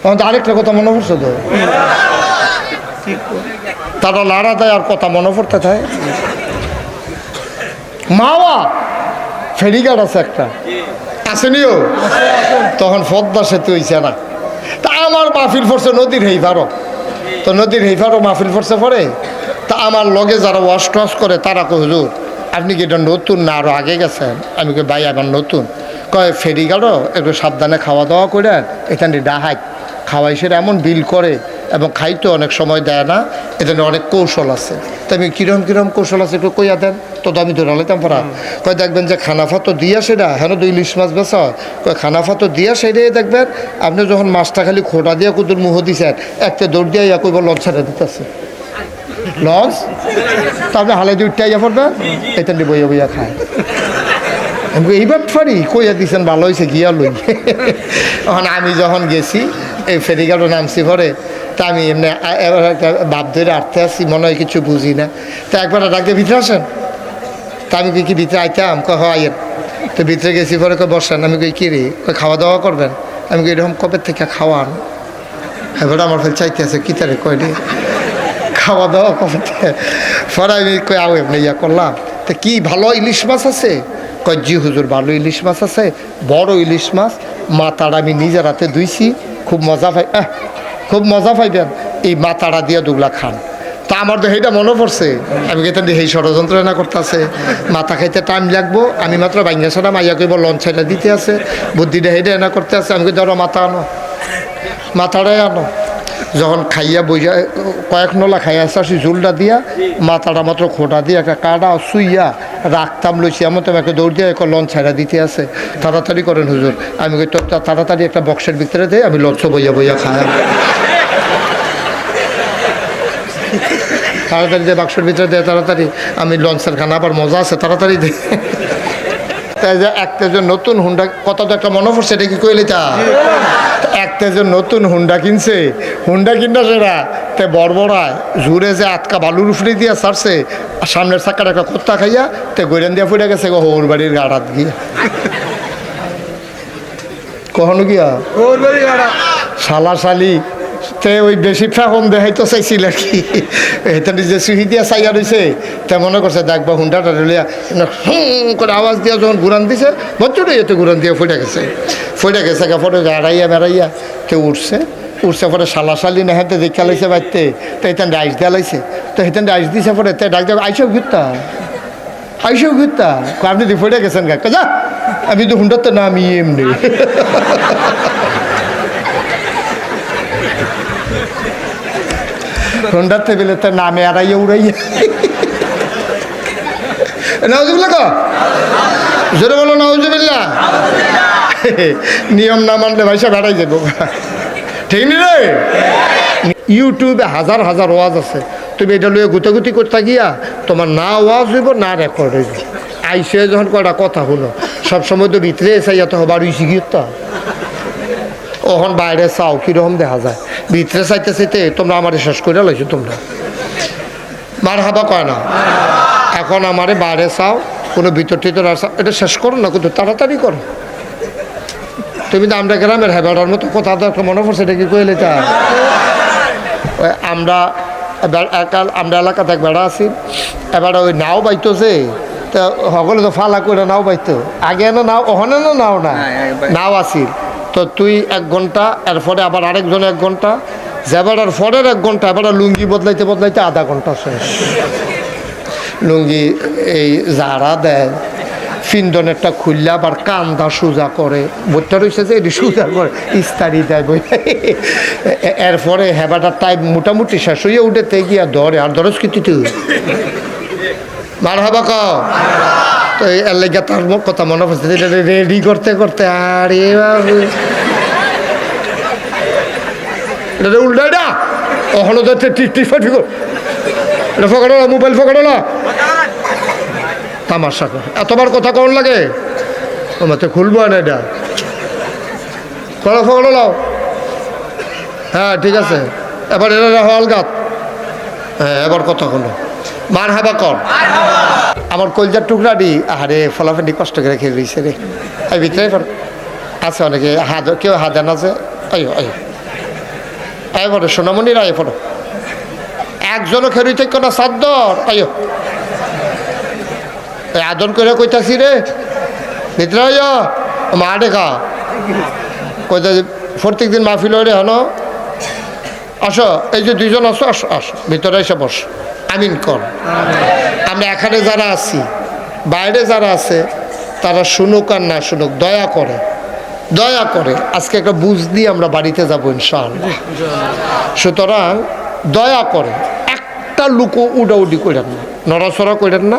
তখন তো আরেকটা কথা মনে পড়ছে তো। তারা লাড়া দেয় আর কথা মনে পড়তে থাকে মাওয়া ফেরিঘাট আছে একটা। আসেনিও। তখন পদ্মা সেতু হইছে না। তা আমার মাহফিল পড়ছে নদীর হেই পারো তো নদীর হেই পারো মাহফিল পড়ছে পরে। তা আমার লগে যারা ওয়াশ টস করে তারা কো হুজুর, আপনি কি এটা নতুন না আরও আগে গেছেন? আমি কই, ভাই এখন নতুন। কয় ফেরিঘাটও একটু সাবধানে খাওয়া দাওয়া করে এখানে ডাহাই খাওয়াই সেটা এমন বিল করে এবং খাইতে অনেক সময় দেয় না এখানে অনেক কৌশল আছে। তো আমি কিরম কিরম কৌশল আছে একটু কইয়া দেন তো আমি ধরে পারা কয় দেখবেন যে খানাফা তো দিয়া সেটা হেন তো ইলিশ মাছ বেচা হয় কয় খানাফা তো দিয়া সেটাই দেখবেন আপনি যখন মাছটা খালি খোটা দিয়া কুদুর মুহ দিছেন একটা দৌড় দিয়া ইয়া কইব লঞ্চ ছেড়ে দিতেছে। লঞ্চ? তো আপনি হালে দিয়ে উঠতে ইয়া পড়বেন এটা নিয়ে বইয়া বইয়া খায়। এইবার ফারি কইয়া দিছেন ভালো হয়েছে গিয়া লই। আমি যখন গেছি এই ফেরিঘাটও নামছি পরে। তা আমি এমনি একটা বাপ ধরে আটতে আসছি, মনে হয় কিছু বুঝি না। তা একবার ডাকে ভিতরে আসেন। তা আমি কই কি ভিতরে আইতাম? হয় আইয়েন। তো ভিতরে গেছি পরে কয়, বসেন। আমি কই, কি রে? কয়, খাওয়া দাওয়া করবেন? আমি কই, এরকম কবে থেকে খাওয়ান? এবার আমার ফেল চাইতে আছে। কি তারে রে? খাওয়া দাওয়া কবে পরে আমি কই, আও এমনি ইয়া করলাম। তা কি ভালো ইলিশ মাছ আছে? কয়, জি হুজুর, ভালো ইলিশ মাছ আছে। বড় ইলিশ মাছ। মাথাটা আমি নিজের হাতে ধুইছি, খুব মজা পাই খুব মজা পাইবেন। এই মাথাটা দিয়ে দুগলা খান। তা আমার তো সেইটা মনে পড়ছে। আমি কেতন সেই ষড়যন্ত্র না করতেছে। মাথা খাইতে টাইম লাগবো। আমি মাত্র বাইঙ্গা সারা মাইয়া কইব, লঞ্চ দিতে আছে। বুদ্ধিটা সেইটা এনা করতে আছে। আমি ধরো মাথা আনো। মাথাটাই আনো। যখন খাইয়া বইয়া, কয়েক নলা খাইয়া আসি ঝুলটা দিয়া, মাথাটা মাত্র খোটা দিয়ে একটা কাটা শুইয়া রাখতাম, লইছি। এমন তো একটা দৌড় দিয়ে লঞ্চ ছাড়া দিতে আছে। তাড়াতাড়ি করেন হুজুর। আমি তাড়াতাড়ি একটা বক্সের ভিতরে দিয়ে আমি লঞ্চ বইয়া বইয়া খাই তাড়াতাড়ি দিয়ে বাক্সের ভিতরে দিয়ে তাড়াতাড়ি। আমি লঞ্চের খানা আবার মজা আছে, তাড়াতাড়ি দে। তাই যে একটা যে নতুন হুন্ডা, কত তো একটা মনে পড়ছে, এটা কি কইলে তা? একটা যে নতুন হুন্ডা কিনছে। হুন্ডা কিনটা সেটা তে বড় বড়বড়ায় জুড়ে যে আটকা বালুর উফড়ে দিয়ে সারছে আর সামনের চাকার একটা কোত্তা খাইয়া তে গৈরান দিয়া ফুটে গেছে গো হোর বাড়ির গাড়াত গিয়া। কখনো গিয়া? শালা শালি তে ওই বেশি ফেকম দেখাইতে চাইছিল আর কি। এটা নিজে সুহি দিয়া চাইয়া রয়েছে তে মনে করছে দেখবা হুন্ডাটা রেলিয়া হুম করে আওয়াজ দিয়া যখন ঘুরান দিছে বচ্চুটাই এতে ঘুরান দিয়ে ফুটে গেছে। ফুটে গেছে কাপড়ে গাড়াইয়া বেড়াইয়া কেউ উঠছে। উঠছে পরে শালা শালি না হাতে দেখা লাইছে বাড়তে তো এখান আইস দেওয়া লাইছে। তো এখান আইস দিছে পরে তে ডাক দেবে আইসব ঘুরতা। আইসব ঘুরতা। আপনি ফুটে গেছেন গা? যা, আমি তো হুন্ডার তো নামি এমনি। হুন্ডার টেবিলে তো নামে আড়াইয়া উড়াইয়া। জোরে বলো নাউজুবিল্লা নিয়ম না মানলে ভাইসা বেড়াই যাব। ঠিক নি রে? ইউটিউবে হাজার হাজার ওয়াজ আছে। তুমি এটা লইয়ে গুতাগুতি করতে গিয়া তোমার না ওয়াজ হইব, না রেকর্ড হইব। আইসে যখন কটা কথা হলো সবসময় তো ভিতরে এসাইয়া তো হবার উইসি গিয়ে তো ওখন বাইরে চাও, কীরকম দেখা যায়? ভিতরে চাইতে চাইতে তোমরা আমার শেষ করে লাইছো তোমরা। মার হাবা কয় না? এখন আমারে বাইরে চাও কোনো ভিতর টিতর আর এটা শেষ করো না কিন্তু তাড়াতাড়ি করো। তুমি তো আমরা গ্রামের হেবাটার মতো কথা তো একটা মনে পড়ছে এটা কি কইলে তা আমরা আমরা এলাকাতে এক বেড়া আছি এবার ওই নাও বাইতো যে তা সকলে তো ফালা করে নাও বাইতো। আগে না নাও ওখানে না নাও না? নাও আসিল। তো তুই এক ঘণ্টা, এরপরে আবার আরেকজন এক ঘণ্টা যাবার পরের এক ঘণ্টা এবার লুঙ্গি বদলাইতে বদলাইতে আধা ঘণ্টা শেষ। লুঙ্গি এই জারা দেয় ফিন্দনেরটা খুললে আবার কান্দা সোজা করে। বইটা রয়েছে যে এটি সোজা করে, ইস্তারি দেয় বই। এরপরে হেবাটার টাইম মোটামুটি শেষ হইয়া উঠে গিয়া ধরে, আর ধরস কি তুই? মার হাবা ক তো এর লেগে তার কথা মনে পড়ছে এটা রেডি করতে করতে, আরে বাবু। এটা উল্টা এটা। ওখানে তো টিক টিক ফাটি এটা ফকাড়ো মোবাইল ফকাড়ো না তামাশা কর। এতবার কথা কর লাগে? ও মাতে খুলবো না এটা। করো ফকাড়ো লাও। হ্যাঁ ঠিক আছে। এবার এটা রাখো আলগাত হ্যাঁ এবার কথা হলো মার হাবা কর। আমার কলজার টুকরা দি আরে ফলাফেন্ডি কষ্ট করে খেয়ে দিয়েছে রে। এই ভিতরে আছে অনেকে, হাত, কেউ হাজান আছে। আইও আইও আয় পড়ো সোনামণির আয় পড়ো একজনও খেরুই থেকে না সাদ্দর আয়ো এই আদর করে কইতাছি রে। ভিতরে আইয়া মা দেখা কইতা প্রত্যেক দিন মাহফিল রে, হন। আসো, এই যে দুইজন আসো আসো আসো। ভিতরে এসে বস। আমিন কর। আমরা এখানে যারা আছি, বাইরে যারা আছে, তারা শুনুক আর না শুনুক, দয়া করে দয়া করে, আজকে একটা বুঝ দিয়ে আমরা বাড়িতে যাব ইনশাআল্লাহ। সুতরাং দয়া করে, একটা লুকো উডাউডি করেন না, নড়াচড়া করেন না।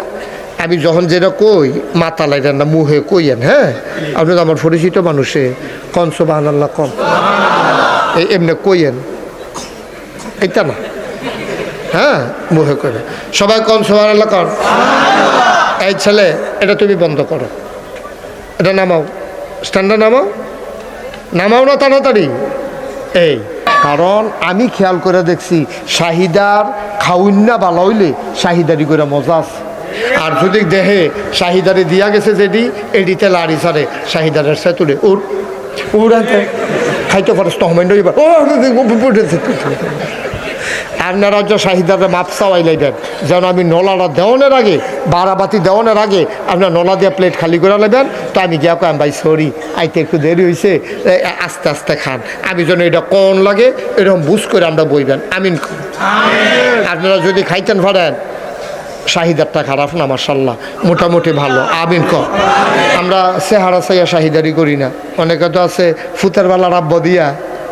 আমি যখন যেটা কই, মাথা লাইলেন না, মুহে কইয়েন হ্যাঁ? আপনি আমার পরিচিত মানুষে, কন সোবাহান আল্লাহ কন এমনি কইয়েন। এটা না। হ্যাঁ মুহে করে সবাই কন সবার আল্লাহ কন এই ছেলে এটা তুমি বন্ধ করো এটা নামাও স্ট্যান্ডে নামাও নামাও না তাড়াতাড়ি এই কারণ আমি খেয়াল করে দেখছি শাহিদার খাউন্না ভালো হইলে শাহিদারি করে মজা আছে আর যদি দেহে শাহিদারি দিয়া গেছে যেটি এডিতে লাড়ি সারে শাহিদারের সে তুলে উর উড়াতে খাইতে পারস তহমেন্ড হইবা ও আপনারা যে শাহিদারে মাপ চাওয়াই লাইবেন যেন আমি নলাটা দেওয়ানের আগে বারাবাতি দেওয়ানের আগে আপনার নলা দিয়ে প্লেট খালি করে নেবেন। তো আমি গিয়া কম ভাই সরি আইতে একটু দেরি হয়েছে আস্তে আস্তে খান। আমি যেন এটা কন লাগে এরকম বুঝ করে আমরা বইবেন। আমিন কর। আপনারা যদি খাইতেন পারেন শাহিদারটা খারাপ না মার্শাল্লাহ মোটামুটি ভালো। আমিন ক আমরা চেহারা চাইয়া শাহিদারি করি না। অনেকে তো আছে ফুতের বেলা রাব্য দিয়া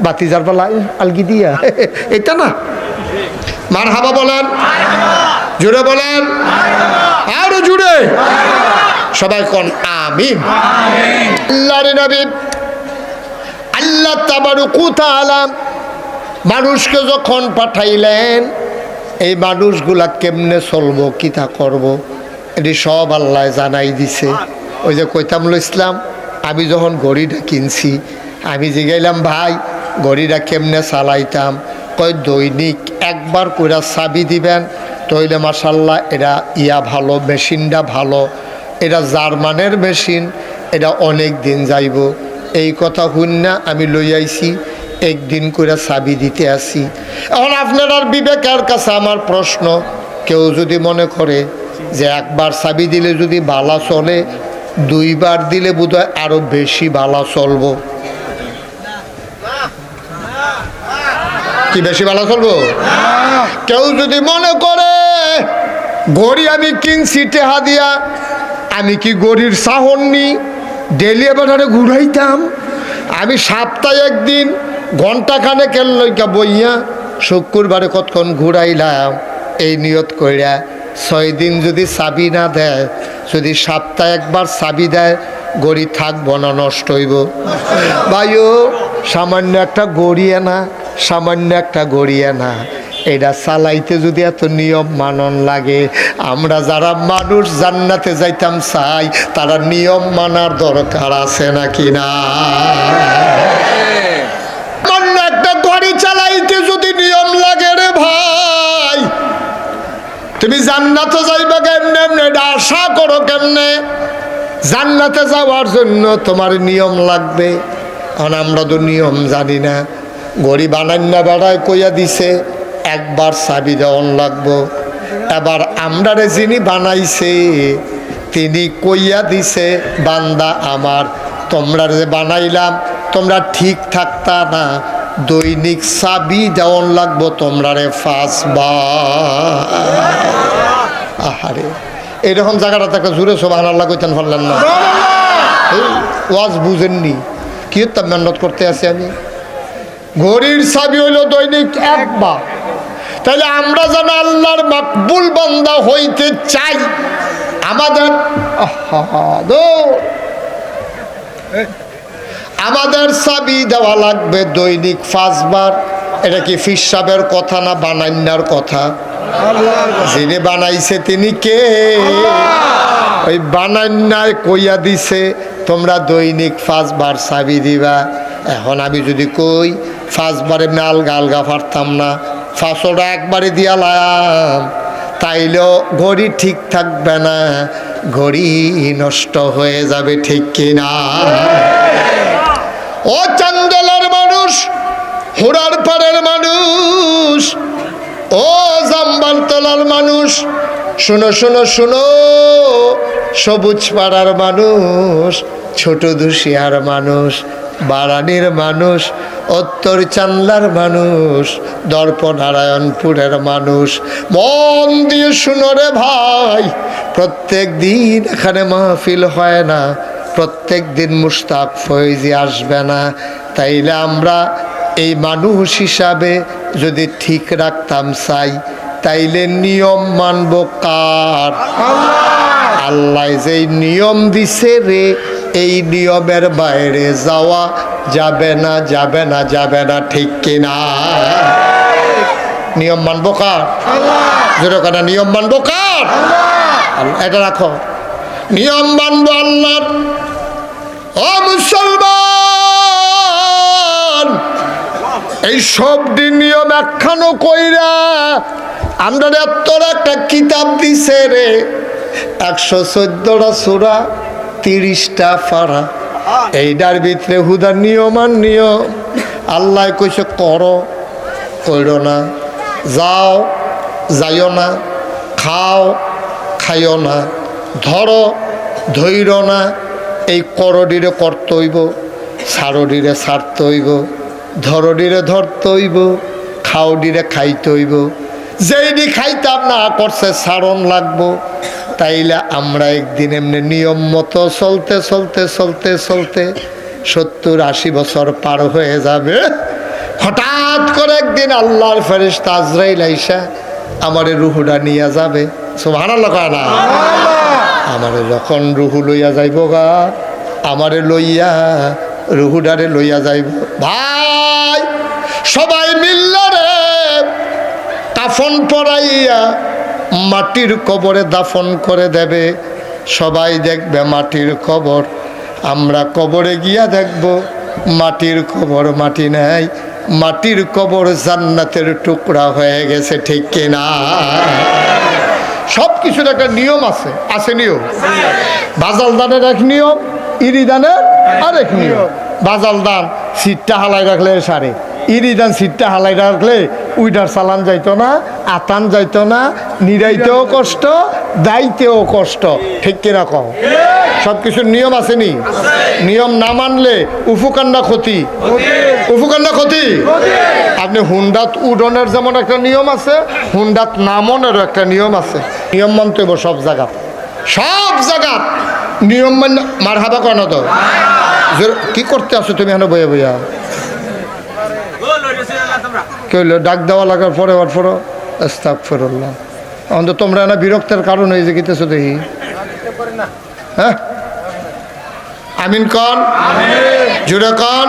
বাতিজার বেলা আলগি দিয়া। এটা না। মার হাবা বলেন। জুড়ে বলেন। আরও জুড়ে। সবাই কন আমিন। আল্লাহ নবী আল্লাহ তাবারুকু তাআলা মানুষকে যখন পাঠাইলেন, এই মানুষগুলা কেমনে চলবো কিতা করব। এটি সব আল্লাহ জানাই দিছে। ওই যে কৈতামুল ইসলাম, আমি যখন ঘড়িটা কিনছি, আমি জিগাইলাম, ভাই ঘড়িটা কেমনে চালাইতাম? কয়, দৈনিক একবার কইরা চাবি দিবেন, তইলে মাসাল্লাহ এরা ইয়া ভালো, মেশিনটা ভালো। এটা জার্মানের মেশিন এটা অনেক দিন যাইব। এই কথা শুননা আমি লই আইছি, একদিন করে চাবি দিতে আসি। এখন আপনার আর বিবেকের কাছে আমার প্রশ্ন, কেউ যদি মনে করে যে একবার চাবি দিলে যদি বালা চলে, দুইবার দিলে বোধহয় আরও বেশি বালা চলবো। কি বেশি ভালো চলবো? কেউ যদি মনে করে গড়ি আমি কিনছি টেহা দিয়া, আমি কি গড়ির সাহন নি? ডেলি এবারে ঘুরাইতাম। আমি সপ্তাহে একদিন ঘণ্টা খানেকের লইকা বইয়া শুক্রবারে কতক্ষণ ঘুরাইলাম, এই নিয়ত কইরা ছয় দিন যদি চাবি না দেয়, যদি সপ্তাহে একবার চাবি দেয় গড়ি থাকব না, নষ্ট হইব। ভাইও, সামান্য একটা গড়িয়ে না সামান্য একটা গড়িয়ে না। এটা চালাইতে যদি এত নিয়ম মানন লাগে, আমরা যারা মানুষ জান্নাতে যাইতাম চাই, তারা নিয়ম মানার দরকার আছে নাকি না? একটা চালাইতে যদি নিয়ম লাগে রে ভাই, তুমি জান্নাতে যাইবে কেমনে? এমনি এটা আশা করো কেমনে? জান্নাতে যাওয়ার জন্য তোমার নিয়ম লাগবে। কারণ আমরা তো নিয়ম জানি না। গড়ি বানান্না বেড়ায় কইয়া দিছে একবার চাবি দেওয়ান লাগবো। এবার আমরারে যিনি বানাইছে তিনি কইয়া দিছে বান্দা আমার তোমরা যে বানাইলাম তোমরা ঠিক থাকতা না দৈনিক চাবি দেওয়ান লাগবো তোমরা রে আহারে এরকম জায়গাটা একটা জুড়ে সোবাহ আল্লাহ কইতেন পারলেন না। ওয়াজ বুঝেননি কি মেহনত করতে আছি আমি? ঘড়ির চাবি হইল দৈনিক একবার। তাহলে আমরা যেন আল্লাহর মাকবুল বান্দা হইতে চাই, আমাদের আমাদের চাবি দেওয়া লাগবে দৈনিক পাঁচবার। এটা কি ফিসাবের কথা না বানান্যার কথা? যিনি বানাইছে তিনি কে? ওই বানান্যায় কইয়া দিছে তোমরা দৈনিক পাঁচবার চাবি দিবা। এখন আমি যদি কই, পাঁচবার মাল আলগা পারতাম না। ফাঁসোটা একবারে দিয়ালাম, তাইলেও ঘড়ি ঠিক থাকবে না। ঘড়ি নষ্ট হয়ে যাবে ঠিক কিনা? ও চান্দলার মানুষ, হোড়ার পাড়ের মানুষ, ও জাম্বার তলার মানুষ, শোনো, শুনো, শোনো, সবুজ পাড়ার মানুষ ছোট দুশিয়ার মানুষ বারানির মানুষ উত্তর চান্লার মানুষ দর্প নারায়ণপুরের মানুষ। মন দিয়ে শুনো রে ভাই প্রত্যেক দিন এখানে মাহফিল হয় না প্রত্যেক দিন মুস্তাক ফয়েজি আসবে না। তাইলে আমরা এই মানুষ হিসাবে যদি ঠিক রাখতাম চাই তাইলে নিয়ম মানব কার? আল্লাহ! যে নিয়ম দিছে রে এই নিয়মের বাইরে যাওয়া যাবে না যাবে না যাবে না, ঠিক কিনা? নিয়ম মানব কার? নিয়ম মানব কার? এটা রাখো। নিয়ম মানব আল্লাহর। ও মুসলমান, এই সব দিন নিয়ম একখানো কইরা আমরা এত একটা কিতাব দিছে রে। একশো চোদ্দটা সুরা তিরিশটা ফাড়া এইটার ভিতরে হুদার নিয়ম আর নিয়ম। আল্লাহ কইছে, করো, কইরো না। যাও, যাইও না। খাও, খাইও না। ধরো ধৈর না। এই করডিরে করতে হইব, সারডিরে ছাড়তে হইব, ধরডিরে ধরতে হইব, খাওডিরে খাইতে হইব। যেইডি খাইতাম না, করছে সারণ লাগবো। তাইলে আমরা একদিন এমনি নিয়ম মতো চলতে চলতে চলতে চলতে সত্তর আশি বছর পার হয়ে যাবে। হঠাৎ করে একদিন আল্লাহর ফেরিস্তা আজরাইল আইসা আমারে রুহুটা নিয়ে যাবে। সব হারাল না? আমারে যখন রুহু লইয়া যাইব গা আমারে লইয়া রুহুডারে লইয়া যাইব। ভাই সবাই মিল্লা রে কাফন পরাইয়া মাটির কবরে দাফন করে দেবে। সবাই দেখবে মাটির কবর। আমরা কবরে গিয়া দেখব, মাটির কবর মাটি নাই। মাটির কবর জান্নাতের টুকরা হয়ে গেছে, ঠিক কিনা? সব কিছুর একটা নিয়ম আছে। আছে নিয়ম? বাজাল দানের এক নিয়ম ইরি দানের আরেক নিয়ম। বাজাল দান সিটটা হালাই রাখলে সারে। ইরি দান সিটটা হালাই রাখলে উইটার চালান যাইতো না, আতান যাইতো না, নিরাইতেও কষ্ট, দাইতেও কষ্ট। ঠিক কিনা কও? সব কিছুর নিয়ম আছে নি? নিয়ম না মানলে উফুকান্ডা ক্ষতি। উফুকান্ডা ক্ষতি? আপনি হুন্ডাত উডনের যেমন একটা নিয়ম আছে, হুন্ডাত নামনেরও একটা নিয়ম আছে। নিয়ম মানতে সব জায়গা সব জায়গা নিয়ম মান মার হাবা কেন তো কি করতে আসো তুমি এখানে বইয়া বইয়া? কে হইল ডাক দেওয়া লাগার পরে আবার পরে স্তাক ফেরল্লাহ অন্ত তোমরা না বিরক্তের কারণ হয়ে যে গীতেছো দেখি। হ্যাঁ? আমিন কন? জুড়ে কন?